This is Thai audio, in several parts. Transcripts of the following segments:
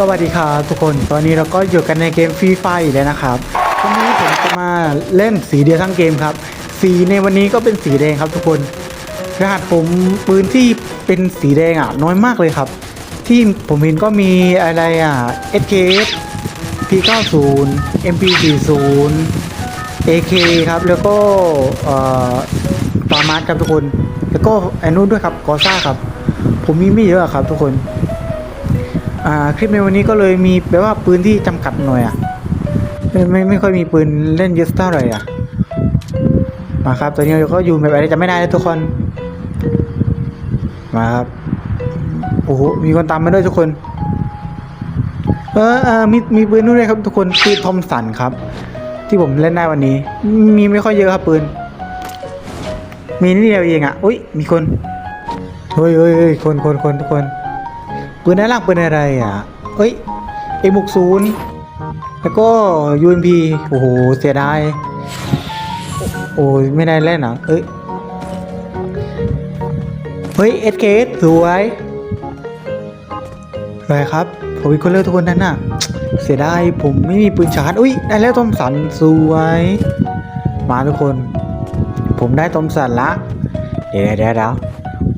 สวัสดีครับทุกคนตอนนี้เราก็อยู่กันในเกมฟรีไฟแล้วนะครับวันนี้ผมจะมาเล่นสีเดียวทั้งเกมครับ สีในวันนี้ก็เป็นสีแดงครับทุกคนรหัสผมปืนที่เป็นสีแดงอะน้อยมากเลยครับ ที่ผมเห็นก็มีอะไรอะ SKS P90 MP40 AK ครับแล้วก็ปามาร์ครับทุกคน แล้วก็ไอ้นู้นด้วยครับกอซ่าครับ ผมมีไม่เยอะครับทุกคน คลิปในวันนี้ก็เลยมีแปลว่าปืนที่จำกัดหน่อยอะไม่ไม่ไม่ค่อยมีปืนเล่นเยอะเท่าไหร่อะมาครับตอนนี้เราก็อยู่แบบอะไรจะไม่ได้เลยทุกคนมาครับโอ้โหมีคนตามมาด้วยทุกคน เออเออมีมีปืนนู่นด้วยครับ ทุกคนปืนทอมสันครับ ที่ผมเล่นได้วันนี้ มีไม่ค่อยเยอะครับปืน มีนิดเดียวเองอะอุ้ยมีคนเฮ้ยเฮ้ยเฮ้ยคนคนคนทุกคน ปืนด้านล่างปืนอะไรอะ เอ้ยเอ็มกศูนย์แล้วก็ UMP โอ้โห เสียดาย โอ้ยไม่ได้เล่นอะ เอ้ย เฮ้ย SKS สสวยสวยครับ ผมเป็นคนเลือกทุกคนนั่นน่ะ เสียดายผมไม่มีปืนชาร์จ อุ้ย ได้แล้วทอมสันสวย มาทุกคน ผมได้ทอมสันละ เดี๋ยวเดี๋ยวเดี๋ยว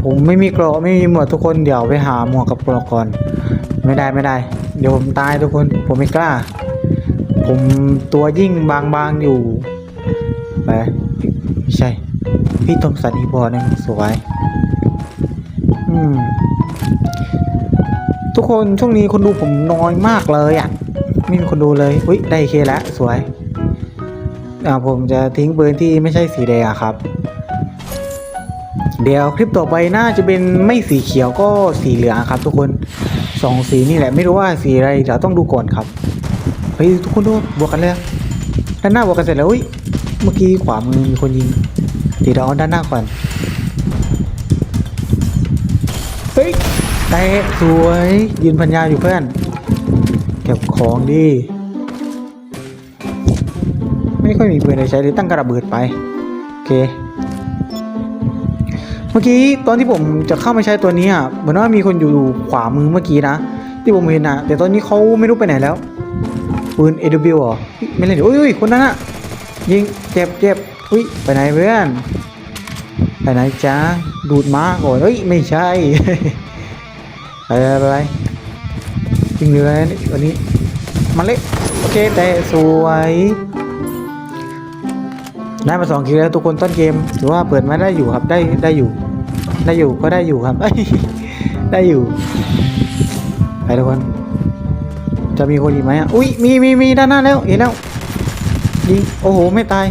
ผมไม่มีเกราะไม่มีหมวกทุกคนเดี๋ยวไปหาหมวกกับเกราะก่อน ไม่ได้ไม่ได้ เดี๋ยวผมตายทุกคน ผมไม่กล้า ผมตัวยิ่งบางๆอยู่ไปไม่ใช่ พี่ตมสันอีบอนึงสวย อืม ทุกคนช่วงนี้คนดูผมน้อยมากเลยอะไม่มีคนดูเลยอุ้ยได้เคแล้วสวยอ่าผมจะทิ้งปืนที่ไม่ใช่สีแดงครับ เดี๋ยวคลิปต่อไปน่าจะเป็นไม่สีเขียวก็สีเหลืองครับทุกคนสองสีนี่แหละไม่รู้ว่าสีอะไรเดี๋ยวต้องดูก่อนครับเฮ้ยทุกคนดูบวกกันเลยด้านหน้าบวกกันเสร็จแล้วอุ้ยเมื่อกี้ขวามือมีคนยิงเดี๋ยวเราเอาด้านหน้าก่อนเฮ้ยได้สวยยืนพันยาอยู่เพื่อนเก็บของดี ไม่ค่อยมีปืนใช้เลยตั้งกระเบิดไปโอเค มื่อกี้ตอนที่ผมจะเข้ามาใช้ตัวนี้อะเหมือนว่ามีคนอยู่ขวามือเมื่อกี้นะ ที่ผมเห็นอะ แต่ตอนนี้เขาไม่รู้ไปไหนแล้วปืน AW เหรอไม่เล่นดิอุ้ยอุ้ยคนนั้นอะยิงเจ็บเจ็บอุ้ยไปไหนเพื่อนไปไหนจ้าดูดม้าก่อนเฮ้ยไม่ใช่ไปไปไปไปยิงเรือวันนี้มาเล็กโอเคแต่สวยได้มาสองคิวแล้วทุกคนต้นเกมถือว่าเปิดมาได้อยู่ครับได้ได้อยู่ ได้อยู่ก็ได้อยู่ครับได้อยู่ไปทุกคนจะมีคนอีกไหมอะอุ้ยมีมีมีด้านหน้าแล้วเห็นแล้วยิงโอ้โหไม่ตาย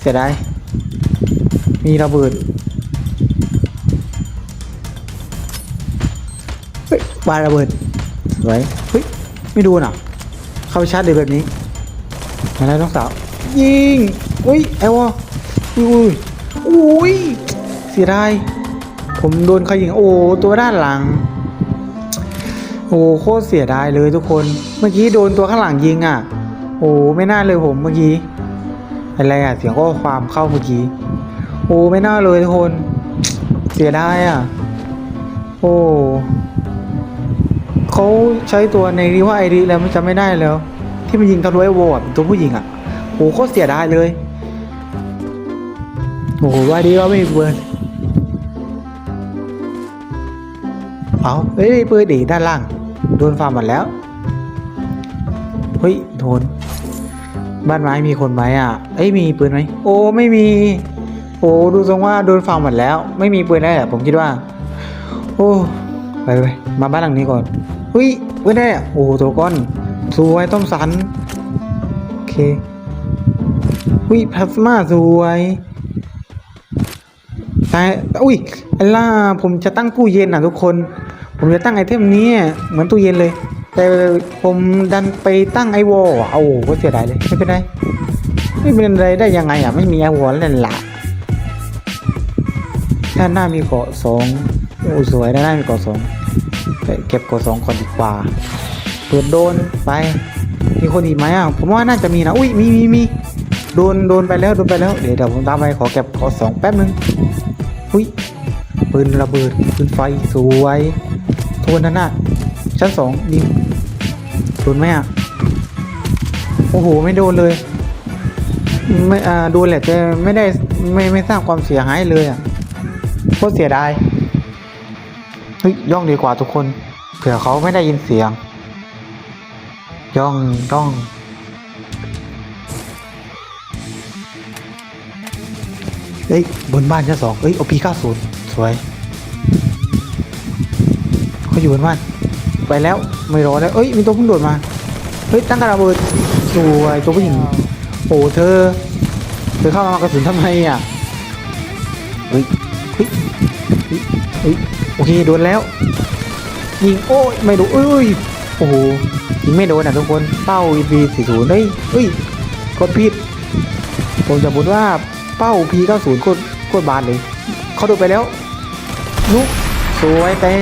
เสียดายมีระเบิดเฮ้ยปาระเบิดสวยเฮ้ยไม่ดูน่ะ เข้าไปชาร์จเลยแบบนี้มาแล้วน้องสาวยิงอุ้ยไอ้วะอุ้ยอุ้ยเสียดาย ผมโดนเขายิง โอ้ ตัวด้านหลัง โอ้โคตรเสียดายเลยทุกคน เมื่อกี้โดนตัวข้างหลังยิงอะ โอ้ไม่น่าเลยผมเมื่อกี้ อะไรอะเสียงข้อความเข้าเมื่อกี้ โอ้ไม่น่าเลยทุกคน เสียดายอะ โอ้เขาใช้ตัวในรีว่าไอรีแล้วมันจะไม่ได้แล้ว ที่มันยิงทะลุไอโวอะเป็นตัวผู้หญิงอะ โอ้โคตรเสียดายเลย โอ้โหว่าดีก็ไม่มีปืน เอาเฮ้ยปืนดีด้านล่าง โดนฟาร์มหมดแล้ว เฮ้ย โดน บ้านไม้มีคนไหมอะ เอ้ย มีปืนไหม โอ้ ไม่มี โอ้ ดูทรงว่าโดนฟาร์มหมดแล้ว ไม่มีปืนแล้วแหละผมคิดว่า โอ้ ไปไปมาบ้านหลังนี้ก่อนเฮ้ยปืนได้อะโอ้ตัวก้อน สวยต้มสัน โอเคเฮ้ยพลาสมาสวยแต่อุ้ยไอ้ล่าผมจะตั้งตู้เย็นอะทุกคน ผมจะตั้งไอเทมนี้เหมือนตู้เย็นเลย แต่ผมดันไปตั้งไอวอลเอาโอ้ก็เสียดายเลยไม่เป็นไรไม่เป็นไรได้ยังไงอะไม่มีไอวอลเล่นละด้านหน้ามีเกาะสองโอ้สวยด้านหน้ามีเกาะสองเก็บเกาะสองก่อนดีกว่าเปิดโดนไปมีคนอีกไหมอะผมว่าน่าจะมีนะอุ้ยมีมีมีโดนโดนไปแล้วโดนไปแล้วเดี๋ยวเดี๋ยวผมตามไปขอเก็บเกาะสองแป๊บนึงอุ้ยปืนระเบิดปืนไฟสวย โทนนั่นน่ะชั้นสองยิงโดนไหมอะ โอ้โห ไม่โดนเลย ไม่อ่าโดนแหละแต่ไม่ได้ไม่ไม่สร้างความเสียหายเลยอะโคตรเสียดายเฮ้ยย่องดีกว่าทุกคน เผื่อเขาไม่ได้ยินเสียง ย่องย่องเฮ้ยบนบ้านชั้นสองเฮ้ยเอพีเก้าศูนย์สวยาอยู่บนบ้านไปแล้วไม่รอแล้วเอ้ยมีตัวเพิ่งโดดมาเฮ้ยตั้งกระเบิดสวยตัวผู้หญิงโอ้เธอเธอเข้ามากระสุนทำไมอะเฮ้ยเฮ้ยเฮ้ยเฮ้ยโอเคโดนแล้วยิงโอ้ยไม่โดนเอ้ยโอ้โหยิงไม่โดนอะทุกคนเป้า EP 40เฮ้ยเฮ้ยกดผิดผมจะพูดว่าเป้า P90 โคตรโคตรบานเลยเขาโดนไปแล้วนุกสวยแต่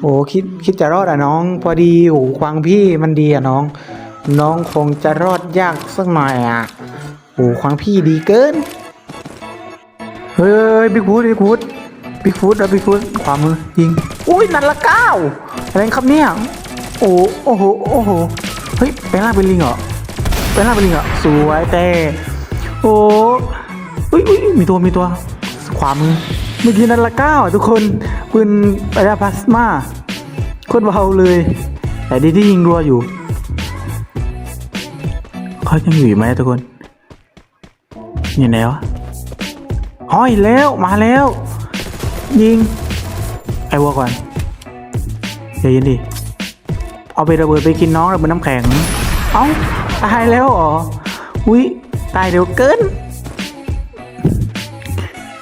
โอ้คิดคิดจะรอดอะน้อง พอดีโอ้ควางพี่มันดีอะน้อง น้องคงจะรอดยากสักหน่อยอะโอ้ควางพี่ดีเกิน เฮ้ยบิ๊กฟูดบิ๊กฟูดบิ๊กฟูดแล้วบิ๊กฟูดขวามือยิงอุ้ยนัดละเก้าอะไรครับเนี่ยโอ้โอ้โหโอ้โหเฮ้ยไปล่างเป็นลิงเหรอไปล่างเป็นลิงเหรอสวยแต่โอ้อุ้ยอุ้ยมีตัวมีตัว ขวามือเมื่อกี้นัดละเก้าอะทุกคนปืนระยะพลาสมาโคตรเบาเลย แต่ดีที่ยิงรัวอยู่เขายังอยู่ไหมทุกคนอยู่ไหนวะห้อยแล้วมาแล้ว ยิง ไอ้วัวก่อนเดี๋ยวยินดิเอาไประเบิดไปกินน้องระเบิดน้ำแข็ง เอ้าตายแล้วเหรออุ้ยตายเร็วเกิน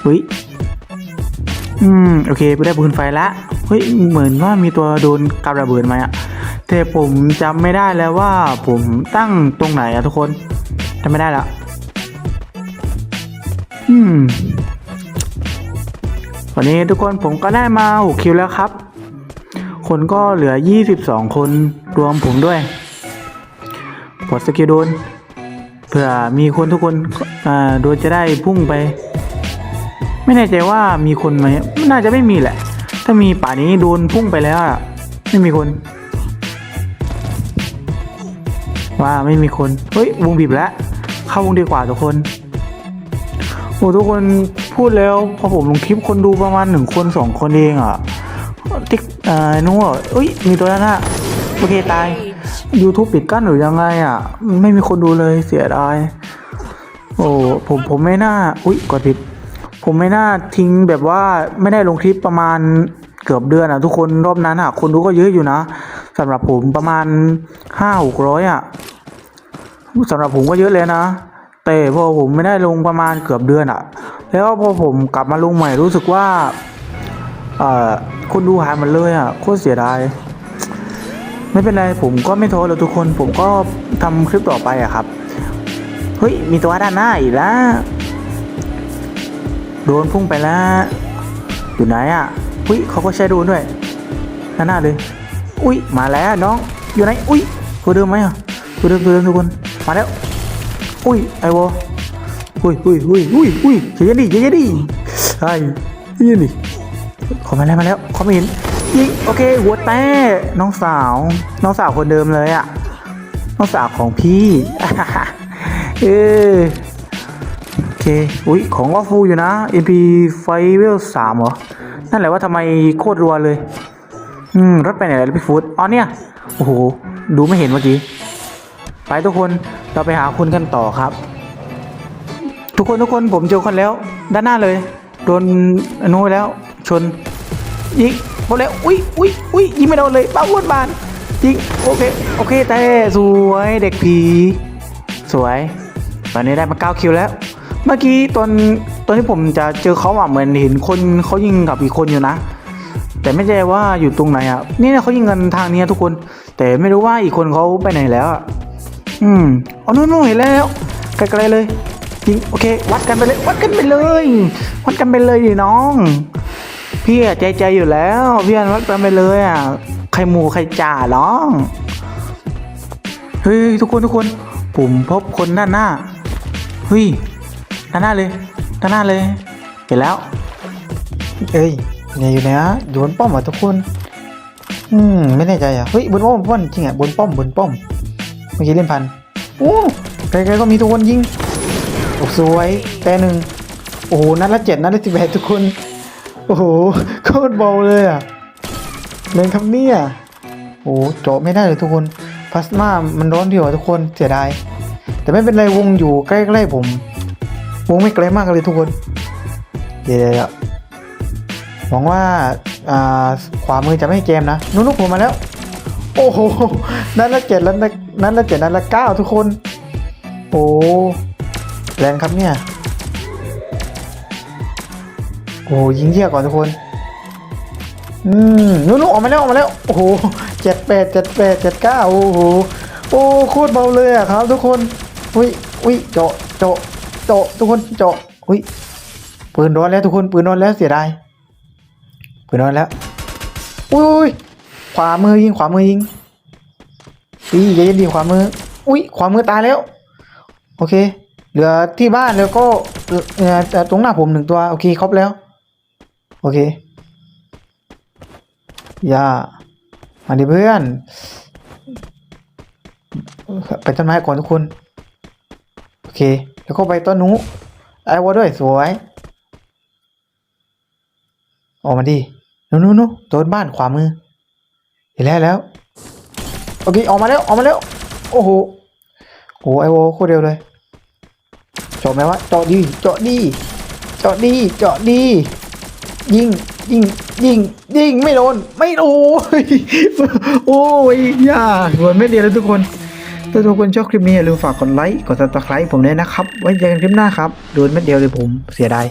อุ้ย อืม โอเคไปได้ปืนไฟละ เฮ้ย เหมือนว่ามีตัวโดนกับระเบิดมาอะแต่ผมจำไม่ได้แล้วว่าผมตั้งตรงไหนอะทุกคนจำไม่ได้ละ อืม วันนี้ทุกคนผมก็ได้มา6คิวแล้วครับ คนก็เหลือ 22 คนรวมผมด้วยปลดสกิลโดนเผื่อมีคนทุกคนอ่าโดนจะได้พุ่งไป ไม่แน่ใจว่ามีคนไหมน่าจะไม่มีแหละ ถ้ามีป่านี้โดนพุ่งไปแล้วไม่มีคน ว่าไม่มีคน เฮ้ยวงบีบแล้ว เข้าวงดีกว่าทุกคนโอ้ทุกคนพูดแล้วพอผมลงคลิปคนดูประมาณหนึ่งคนสองคนเองอะติ๊กเอ่อนู้นอะเอ้ยมีตัวนั้นอะโอเคตาย YouTube ปิดกั้นหรือยังไงอะ ไม่มีคนดูเลยเสียดายโอ้ผมผมไม่น่า อุ้ยกดผิด ผมไม่น่าทิ้งแบบว่าไม่ได้ลงคลิปประมาณเกือบเดือนอะทุกคนรอบนั้นอะคนดูก็เยอะอยู่นะสำหรับผมประมาณห้าหกร้อยอะสำหรับผมก็เยอะเลยนะ แต่พอผมไม่ได้ลงประมาณเกือบเดือนอะแล้วพอผมกลับมาลงใหม่รู้สึกว่าเอ่อคนดูหายหมดเลยอะโคตรเสียดายไม่เป็นไรผมก็ไม่ท้อเลยทุกคนผมก็ทำคลิปต่อไปอะครับ เฮ้ย มีตัวด้านหน้าอีกแล้ว โดนพุ่งไปแล้ว อยู่ไหนอะ อุ้ยเขาก็ใช้โดนด้วยด้าหน้าเลย อุ้ยมาแล้วน้อง อยู่ไหน อุ้ยตัวเดิมไหมอะตัวเดิมตัวเดิมทุกคน มาแล้ว อุ้ยไอวออุ้ยอุ้ยอุ้ยอุ้ยอุ้ยเย็นดิเย็นดิไอ้เย็นดิขอมาแล้วมาแล้วเขาไม่เห็นยิงโอเคหัวแต้น้องสาว น้องสาวคนเดิมเลยอะ น้องสาวของพี่เออ อเคอุ้ยของก็ฟูอยู่นะ MP ไฟเวลสามเหรอ นั่นแหละว่าทำไมโคตรรัวเลย อืม รถไปไหนแล้วพี่ฟูดอ๋อเนี่ย โอ้โห ดูไม่เห็นเมื่อกี้ ไปทุกคน เราไปหาคุณกันต่อครับ ทุกคนทุกคนผมเจอคนแล้ว ด้านหน้าเลย โดนอนุไปแล้ว ชนยิงหมดแล้ว อุ้ยอุ้ยอุ้ยยิงไม่โดนเลยป้าวนบานยิงโอเค โอเคแต่สวยเด็กผี สวย ตอนนี้ได้มา9คิวแล้ว เมื่อกี้ตอนตอนที่ผมจะเจอเขาอะเหมือนเห็นคนเขายิงกับอีกคนอยู่นะ แต่ไม่แน่ว่าอยู่ตรงไหนอะนี่เขายิงกันทางนี้ทุกคน แต่ไม่รู้ว่าอีกคนเขาไปไหนแล้วอะอืมอ๋อนู่นนู่นเห็นแล้วไกลๆเลยจริงโอเค วัดกันไปเลย วัดกันไปเลยวัดกันไปเลยดิน้องพี่ใจใจอยู่แล้วพี่อันวัดกันไปเลยอะใครหมูใครจ่าน้องเฮ้ยทุกคนทุกคนผมพบคนด้าหน้าเฮ้ย ด้านหน้าเลยด้านหน้าเลย เห็นแล้ว เอ้ยเนี่ยอยู่ไหนฮะอยู่บนป้อมเหรอทุกคน อืมไม่แน่ใจอะเฮ้ยบนป้อมบนจริงอะบนป้อมบนป้อมเมื่อกี้เล่นพันโอ้ไกลๆก็มีทุกคนยิงโอ้สวยแต่หนึ่งโอ้โหนัดละเจ็ดนัดละสิบแปดทุกคน โอ้โหโคตรเบาเลยอะเล่นครับเนี่ยโอ้โหเจาะไม่ได้เลยทุกคนพลาสมามันร้อนเดีกว่าทุกคนเสียดายแต่ไม่เป็นไรวงอยู่ใกล้ๆผม วงไม่ไกลมากเลยทุกคน เดี๋ยวหวังว่าขวามือจะไม่ให้เกมนะนุ๊กผมมาแล้ว โอ้โหนัดละเจ็ดแล้วนะนัดละเจ็ดนัดละเก้าทุกคน โอ้แรงครับเนี่ย โอ้ยิงเยี่ยก่อนทุกคน อืมนุ๊กออกมาแล้วออกมาแล้ว โอ้โหเจ็ดแปดเจ็ดแปดเจ็ดเก้าโอ้โห โอ้โคตรเบาเลยอะครับ ทุกคน อุ้ยอุ้ยเจาะเจาะ เจาะทุกคนเจาะอุ้ยปืนร้อนแล้วทุกคนปืนร้อนแล้วเสียดายปืนร้อนแล้วอุ้ยขวามือยิงขวามือยิงดีใจเย็นดีขวามืออุ้ยขวามือตายแล้ว โอเค เหลือที่บ้านแล้วก็เอ่อเอ่อตรงหน้าผมหนึ่งตัวโอเคครบแล้ว โอเคอย่ามาดิเพื่อนไปต้นไม้ก่อนทุกคน โอเค แล้วก็ไปต้นนู้ไอ้วัวด้วยสวย ออกมาดินู้นนู้นนู้นโดนบ้านขวามือ เห็นแล้วแล้ว โอเค ออกมาแล้ว ออกมาแล้ว โอ้โหโอ้ไอโวโคตรเร็วเลยเจาะไหมวะเจาะดีเจาะดีเจาะดีเจาะดี ยิงยิงยิงยิงไม่โดน ไม่โอ้ยโอ้ยยากเหมือนไม่เดียวแล้วทุกคน ถ้าทุกคนชอบคลิปนี้อย่าลืมฝากกดไลค์ กดซับสไคร b ์ผมด้วยนะครับ ไว้เจอกันคลิปหน้าครับ โดนเม็ดเดียวเลยผม เสียดาย